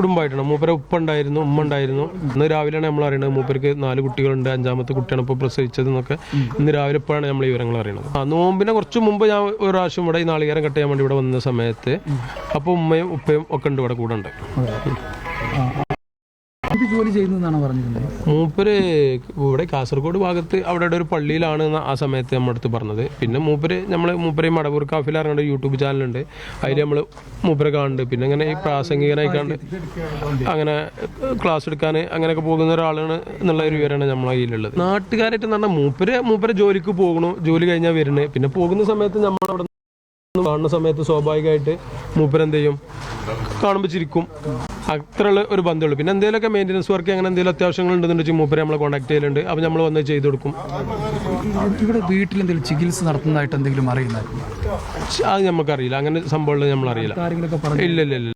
കുടുംബമായിട്ടാണ്. മൂപ്പരെ ഉപ്പ ഉണ്ടായിരുന്നു ഉമ്മ ഉണ്ടായിരുന്നു. ഇന്ന് രാവിലെയാണ് നമ്മൾ അറിയുന്നത് മൂപ്പർക്ക് നാല് കുട്ടികളുണ്ട് അഞ്ചാമത്തെ കുട്ടിയാണ് ഇപ്പോൾ പ്രസവിച്ചത് എന്നൊക്കെ ഇന്ന് രാവിലെ ഇപ്പോഴാണ് നമ്മൾ വിവരങ്ങൾ അറിയുന്നത് ആ നോമ്പിനെ കുറച്ച് മുമ്പ് ഞാൻ ഒരു പ്രാവശ്യം ഇവിടെ ഈ നാളികേരം കട്ട് ചെയ്യാൻ വേണ്ടി ഇവിടെ വന്ന സമയത്ത് അപ്പോൾ ഉമ്മയും ഉപ്പയും ഒക്കെ ഉണ്ട് ഇവിടെ കൂടെ ഉണ്ട്. ജോലി ചെയ്യുന്നതെന്നാണ് പറഞ്ഞിരുന്നത്? മൂപ്പര് ഇവിടെ കാസർഗോഡ് ഭാഗത്ത് അവിടെ ഒരു പള്ളിയിലാണ് ആ സമയത്ത് നമ്മുടെ അടുത്ത് പറഞ്ഞത്. പിന്നെ മൂപ്പര് നമ്മൾ മൂപ്പര് മടവൂർ കാഫിൽ ഇറങ്ങേണ്ട യൂട്യൂബ് ചാനലുണ്ട്. അതിൽ നമ്മൾ മൂപ്പരെ കാണുന്നുണ്ട്. പിന്നെ ഇങ്ങനെ ഈ പ്രാസംഗികനായി കണ്ട് അങ്ങനെ ക്ലാസ് എടുക്കാൻ അങ്ങനെയൊക്കെ പോകുന്ന ഒരാളാണ് എന്നുള്ള ഒരു വിവരമാണ് നമ്മളെ കയ്യിലുള്ളത്. നാട്ടുകാരായിട്ട് എന്ന് പറഞ്ഞാൽ മൂപ്പര് മൂപ്പര് ജോലിക്ക് പോകണു ജോലി കഴിഞ്ഞാൽ വരണേ പിന്നെ പോകുന്ന സമയത്ത് നമ്മളവിടെ കാണുന്ന സമയത്ത് സ്വാഭാവികമായിട്ട് മൂപ്പരെന്ത് ചെയ്യും? കാണുമ്പോൾ ചിരിക്കും. അത്രയുള്ള ഒരു ബന്ധമുള്ളൂ. പിന്നെ എന്തെങ്കിലുമൊക്കെ മെയിന്റനൻസ് വർക്ക് അങ്ങനെ എന്തെങ്കിലും അത്യാവശ്യങ്ങൾ ഉണ്ടെന്നുണ്ടെങ്കിൽ മൂപ്പരെ നമ്മളെ കോൺടാക്ട് ചെയ്യലുണ്ട്. അപ്പോൾ നമ്മൾ വന്ന് ചെയ്ത് കൊടുക്കും. ഇവിടെ വീട്ടിൽ എന്തെങ്കിലും ചികിത്സ നടത്തുന്നതായിട്ട് എന്തെങ്കിലും അറിയുന്നത് അത് നമുക്കറിയില്ല അങ്ങനെ സംഭവമുള്ളത് നമ്മളറിയില്ല ഇല്ല ഇല്ല ഇല്ല.